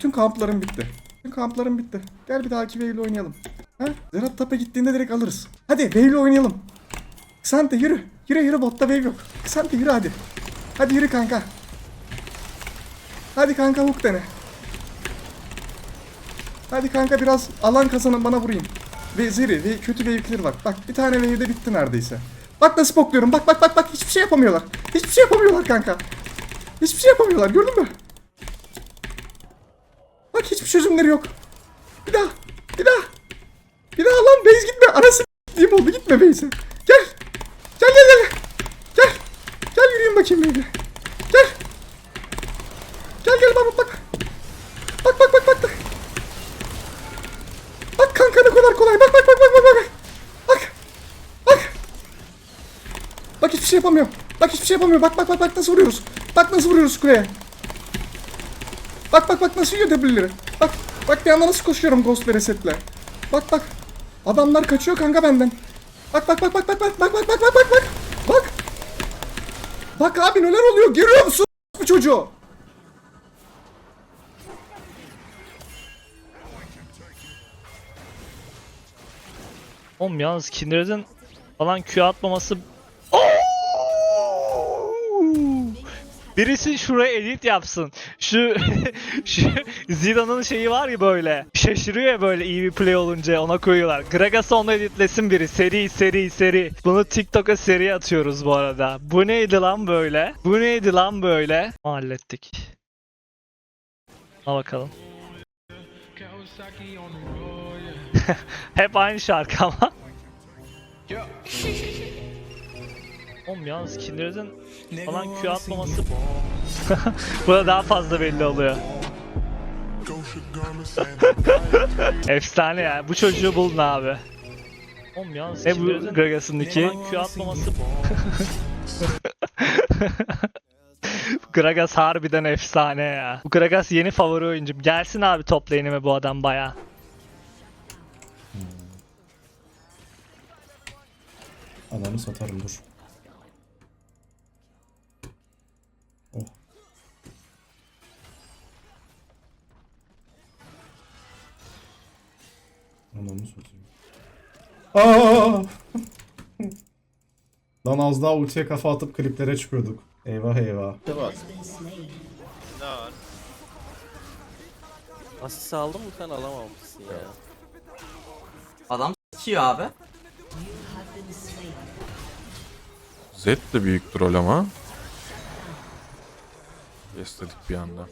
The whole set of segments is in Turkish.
Bütün kamplarım bitti. Bütün kamplarım bitti. Gel bir dahaki Wave'le oynayalım. Ha? Zerat Tap'a gittiğinde direkt alırız. Hadi Wave'le oynayalım. Xante yürü. Yürü yürü botta wave yok. Xante yürü hadi. Hadi yürü kanka. Hadi kanka hook dene. Hadi kanka biraz alan kazanın bana vurayım. Ve Zeri ve kötü wave'leri var. Bak bir tane wave de bitti neredeyse. Bak nasıl pokluyorum. Bak bak bak bak hiçbir şey yapamıyorlar. Hiçbir şey yapamıyorlar kanka. Hiçbir şey yapamıyorlar gördün mü? Bak hiçbir çözümleri yok. Bir daha. Bir daha. Bir daha lan base gitme. Anası diyeyim oldu gitme base'e. Gel. Gel gel gel. Gel. Gel yürüyün bakayım base'e. Gel. Gel gel bak bak. Bak bak bak bak. Bak, bak kanka ne kadar kolay. Bak bak bak bak bak. Bak. Bak. Bak hiçbir şey yapamıyor. Bak hiçbir şey yapamıyor. Bak bak bak bak nasıl vuruyoruz. Bak nasıl vuruyoruz kuleye. Bak bak bak nasıl yiyor. Bak bak bir anda nasıl koşuyorum Ghost ve Reset'le. Bak bak. Adamlar kaçıyor kanka benden. Bak bak bak bak bak bak bak bak bak bak bak bak. Bak. Bak abi neler oluyor görüyor musun bu çocuğu? Oğlum yalnız Kindred'in falan Q atmaması... Oo! Birisi şuraya edit yapsın. Şu şu Zidane'ın şeyi var ya böyle. Şaşırıyor ya böyle iyi bir play olunca ona koyuyorlar. Gragas'ı onu editlesin biri. Seri seri seri. Bunu TikTok'a seri atıyoruz bu arada. Bu neydi lan böyle? Bu neydi lan böyle? Hallettik. Al bakalım. Hep aynı şarkı ama. Oğlum yalnız Kindred'in falan Q atmaması burada daha fazla belli oluyor. Efsane ya. Bu çocuğu buldun abi. Oğlum yalnız ne bu Gragas'ındaki Q atmaması Gragas harbiden efsane ya. Bu Gragas yeni favori oyuncum. Gelsin abi top lane'ime bu adam baya. Ananı satarım dur. Ananı satayım. Aa! Lan az daha ultiye kafa atıp kliplere çıkıyorduk. Eyvah eyvah. Asist aldın mı sen alamamışsın ya. Adam s**kiyor abi. Zed de büyük troll ama. Yes dedik bir anda.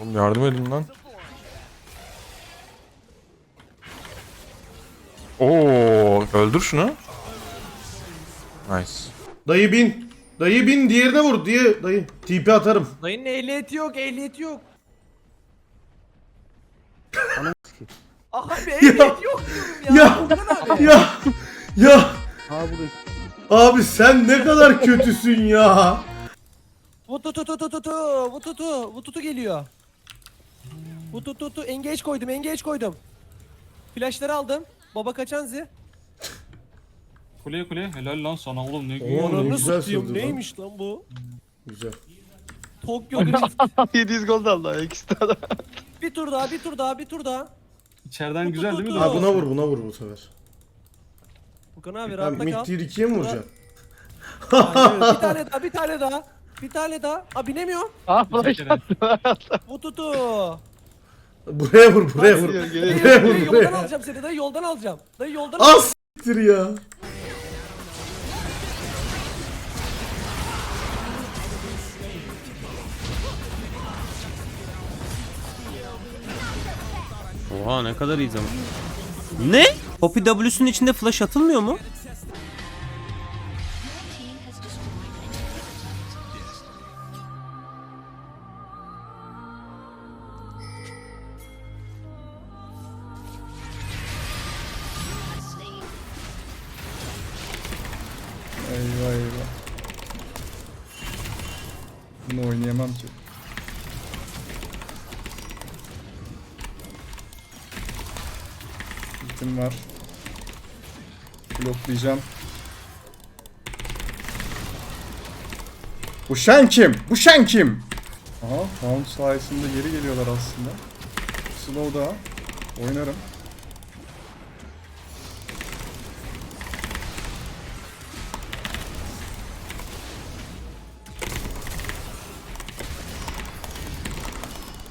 Oğlum yardım edin lan. Oo, öldür şunu. Nice. Dayı bin. Dayı bin diğerine vur diye dayı. TP atarım. Dayının ehliyeti yok, ehliyeti yok. Abi ehliyet yok diyorum ya. Ya. Volkan abi. Ya. Ya. Abi sen ne kadar kötüsün ya. Vutu tu tu tu tu tu. Vutu tu. Vutu tu geliyor. Vutu tu tu. Engage koydum, engage koydum. Flashları aldım. Baba kaçan zi. Kuleye kuleye helal lan sana oğlum ne güzel. ne Ananı güzel sürdü lan. Neymiş lan bu? Güzel. Tokyo Drift. 700 gol aldı ikisi de adam. bir tur daha, bir tur daha, bir tur daha. İçeriden güzel değil mi? Ha buna vur buna vur bu sefer. Furkan abi Ben rahatla mid kal. tier 2'ye mi vuracaksın? Bir tane daha, bir tane daha. Bir tane daha. Aa binemiyor. Ah Vutu tu. Buraya vur buraya vur. Buraya vur dayı yoldan buraya. alacağım seni, dayı yoldan alacağım. Dayı yoldan Az siktir ya. Oha ne kadar iyi zaman. Ne? Poppy W'sunun içinde flash atılmıyor mu? Eyvah eyvah. Bunu oynayamam ki. Ultim var. Bloklayacağım. Bu Shen kim? Bu Shen kim? Aha, Mount sayesinde geri geliyorlar aslında. Slow da oynarım.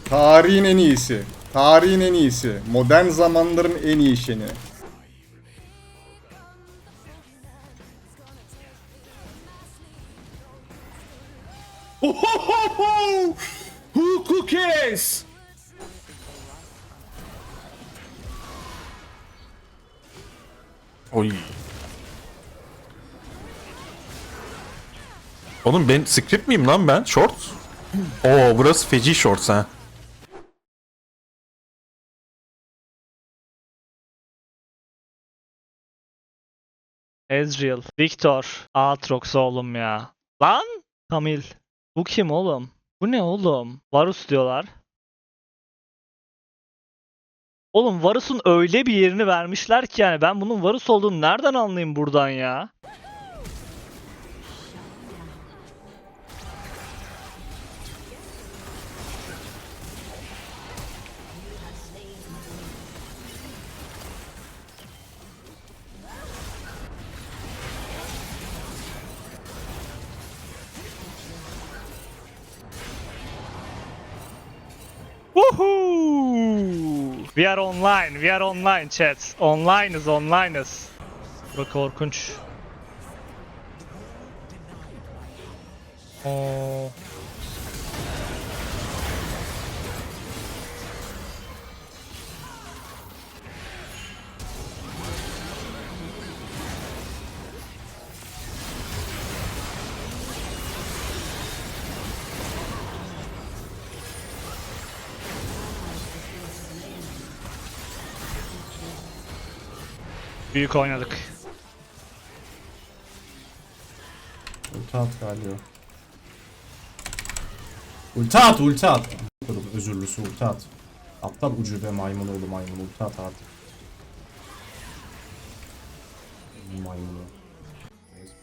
Tarihin en iyisi. Tarihin en iyisi. Modern zamanların en iyi şeni. Cookies? Oy. Oğlum ben script miyim lan ben? Short? Oo burası feci shorts ha. Ezreal, Victor, Aatrox oğlum ya. Lan! Kamil. Bu kim oğlum? Bu ne oğlum? Varus diyorlar. Oğlum Varus'un öyle bir yerini vermişler ki yani ben bunun Varus olduğunu nereden anlayayım buradan ya? We are online, we are online chat. Online is online is. Bu korkunç. Oo. Büyük oynadık. Ulti at galiba. Ulti at, ulti at. Özürlüsü ulti at. Aptal ucube maymun oğlu maymun ulti at artık. Maymunu. Neyse,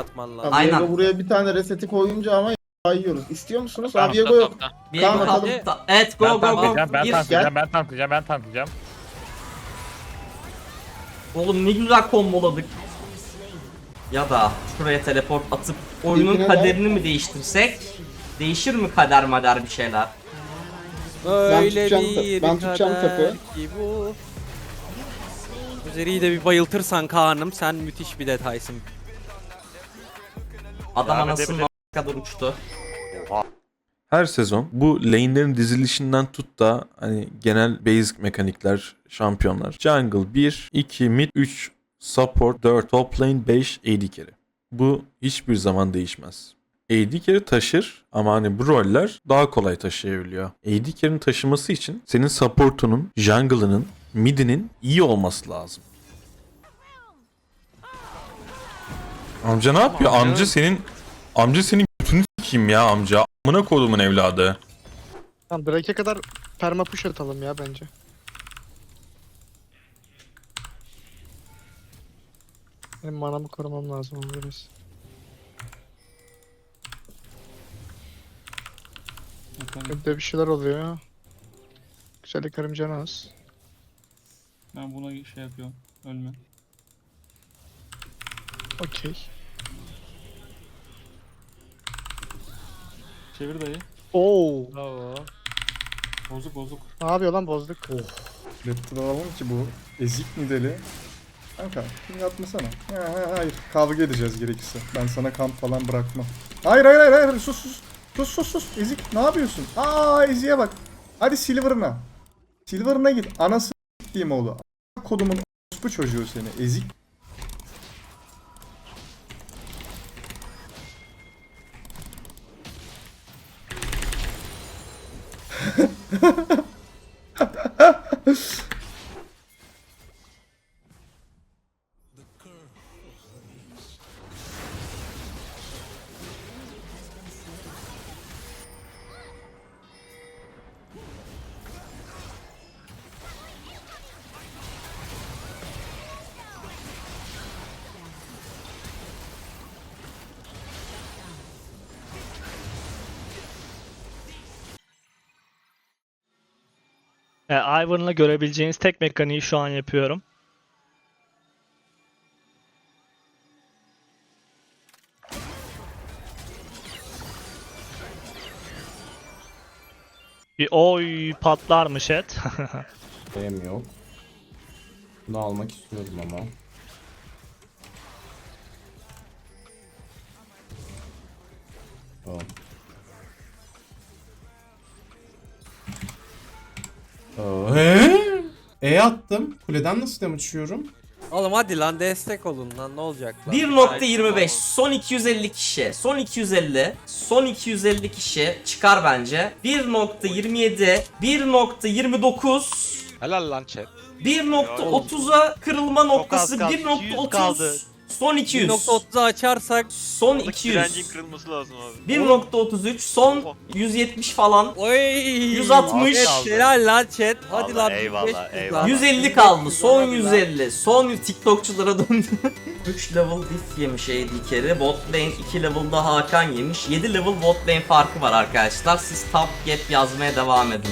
Atman lazım. Aynen. Diego buraya bir tane reseti koyunca ama yiyoruz. İstiyor musunuz? Abi Diego yok. Bir Tamam, bakalım. hadi. Ta- Evet go go go. tanklayacağım, ben Gir. tanklayacağım, ben tanklayacağım, ben tanklayacağım. Oğlum ne güzel komboladık. Ya da şuraya teleport atıp oyunun kaderini mi değiştirsek? Değişir mi kader mader bir şeyler? Öyle tutacağım bir ben tutacağım kader ki bu. Üzeriyi de bir bayıltırsan Kaan'ım sen müthiş bir detaysın. Adam Devam anasının edebilir. kadar uçtu. Her sezon bu lane'lerin dizilişinden tut da hani genel basic mekanikler, şampiyonlar. Jungle 1, 2 mid, 3 support, 4 top lane, 5 AD carry. Bu hiçbir zaman değişmez. AD carry taşır ama hani bu roller daha kolay taşıyabiliyor. AD carry'nin taşıması için senin supportunun, jungle'ının, mid'inin iyi olması lazım. Amca ne yapıyor? Amca senin amca senin götünü sikeyim ya amca. Amına kodumun evladı. Tamam Drake'e kadar perma push atalım ya bence. Benim manamı korumam lazım onu biraz. Önde bir şeyler oluyor ya. Güzellik karım canı az. Ben buna şey yapıyorum. Ölme. Okey. Çevir dayı. Oo. Bozuk bozuk. Ne yapıyor lan bozduk. Laptop'u alalım ki bu ezik mi deli? Kanka yapmasana. Ha, ha, hayır kavga edeceğiz gerekirse. Ben sana kamp falan bırakmam. Hayır hayır hayır hayır sus sus. Sus sus sus ezik ne yapıyorsun? Aa eziğe bak. Hadi Silver'ına. Silver'ına git. Anası diyeyim oğlu. Kodumun bu çocuğu seni ezik. Ha ha ha ha! E, Ivern'la görebileceğiniz tek mekaniği şu an yapıyorum. Bir oy patlarmış et. Benim yok. Bunu almak istiyorum ama. Tamam. E attım. Kuleden nasıl damage düşüyorum? Oğlum hadi lan destek olun lan ne olacak lan. 1.25 son 250 kişi son 250 son 250 kişi çıkar bence 1.27 1.29 Helal lan chat. 1.30'a kırılma noktası kaldı, 200 kaldı. 1.30 son 200 1.30'u açarsak son 200 kırılması lazım abi. 1.33 son 170 falan Oy 160. Chat, Helal lan chat. Hadi lan. eyvallah, 1500 eyvallah. lan. 150 kaldı. Son 150. Son TikTokçulara döndü. 3 level diff yemiş AD carry. Bot lane 2 level'da Hakan yemiş. 7 level bot lane farkı var arkadaşlar. Siz top gap yazmaya devam edin.